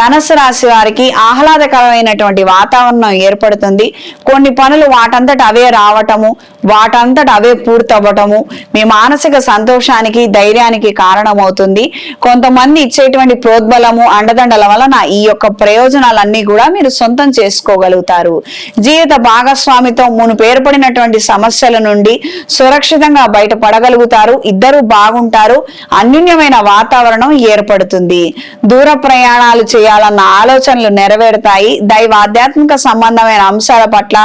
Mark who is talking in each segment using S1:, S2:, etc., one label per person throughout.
S1: ధనస్సు రాశి వారికి ఆహ్లాదకరమైనటువంటి వాతావరణం ఏర్పడుతుంది. కొన్ని పనులు వాటంతట అవే రావటము వాటంతట అవే పూర్తవ్వటము మీ మానసిక సంతోషానికి ధైర్యానికి కారణమవుతుంది. కొంతమంది ఇచ్చేటువంటి ప్రోద్బలము అండదండల వలన ఈ యొక్క ప్రయోజనాలన్నీ కూడా మీరు సొంతం చేసుకోగలుగుతారు. జీవిత భాగస్వామితో మునుపు ఏర్పడినటువంటి సమస్యల నుండి సురక్షితంగా బయటపడగలుగుతారు. ఇద్దరు బాగుంటారు. అన్యూన్యమైన వాతావరణం ఏర్పడుతుంది. దూర ప్రయాణాలు చేయాలన్న ఆలోచనలు నెరవేరుతాయి. దైవ ఆధ్యాత్మిక సంబంధమైన అంశాల పట్ల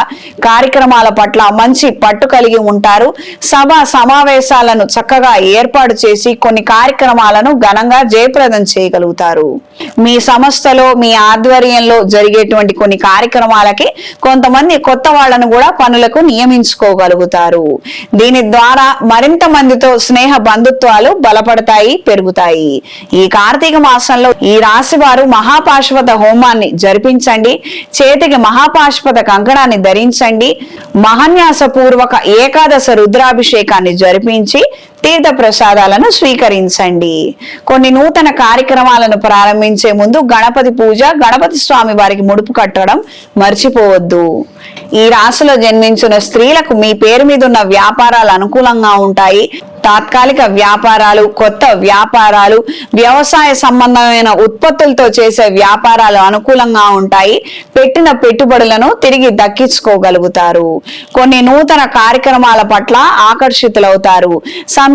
S1: కార్యక్రమాల పట్ల మంచి పట్టు కలిగి ఉంటారు. సభ సమావేశాలను చక్కగా ఏర్పాటు చేసి కొన్ని కార్యక్రమాలను ఘనంగా జయప్రదం చేయగలుగుతారు. మీ సంస్థలో మీ ఆధ్వర్యంలో జరిగేటువంటి కొన్ని కార్యక్రమాలకి కొంతమంది కొత్త వాళ్ళను కూడా పనులకు నియమించుకోగలుగుతారు. దీని ద్వారా మరింత మందితో స్నేహ బంధుత్వాలు బలపడతాయి పెరుగుతాయి. ఈ కార్తీక మాసంలో ఈ రాశి వారు మహా మహాపాశ్వత హోమాన్ని జరిపించండి. చేతికి మహాపాశ్వత కంకణాన్ని ధరించండి. మహన్యాస పూర్వక ఏకాదశ రుద్రాభిషేకాన్ని జరిపించి తీర్థ ప్రసాదాలను స్వీకరించండి. కొన్ని నూతన కార్యక్రమాలను ప్రారంభించే ముందు గణపతి పూజ గణపతి స్వామి వారికి ముడుపు కట్టడం మర్చిపోవద్దు. ఈ రాశిలో జన్మించిన స్త్రీలకు మీ పేరు మీద ఉన్న వ్యాపారాలు అనుకూలంగా ఉంటాయి. తాత్కాలిక వ్యాపారాలు కొత్త వ్యాపారాలు వ్యవసాయ సంబంధమైన ఉత్పత్తులతో చేసే వ్యాపారాలు అనుకూలంగా ఉంటాయి. పెట్టిన పెట్టుబడులను తిరిగి దక్కించుకోగలుగుతారు. కొన్ని నూతన కార్యక్రమాల పట్ల ఆకర్షితులవుతారు.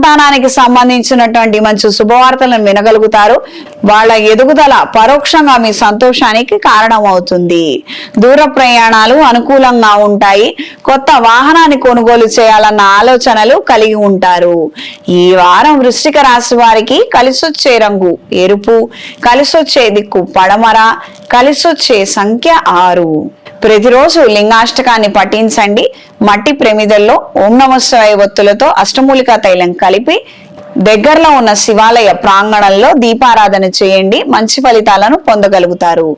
S1: సంతానానికి సంబంధించినటువంటి మంచి శుభవార్తలను వినగలుగుతారు. వాళ్ళ ఎదుగుదల పరోక్షంగా మీ సంతోషానికి కారణమవుతుంది. దూర ప్రయాణాలు అనుకూలంగా ఉంటాయి. కొత్త వాహనాన్ని కొనుగోలు చేయాలన్న ఆలోచనలు కలిగి ఉంటారు. ఈ వారం వృశ్చిక రాశి వారికి కలిసొచ్చే రంగు ఎరుపు కలిసొచ్చే దిక్కు పడమర కలిసొచ్చే సంఖ్య ఆరు. ప్రతిరోజు లింగాష్టకాన్ని పఠించండి. మట్టి ప్రమిదల్లో ఓం నమస్వాయ ఒత్తులతో అష్టమూలికా తైలం కలిపి దగ్గరలో ఉన్న శివాలయ ప్రాంగణంలో దీపారాధన చేయండి. మంచి ఫలితాలను పొందగలుగుతారు.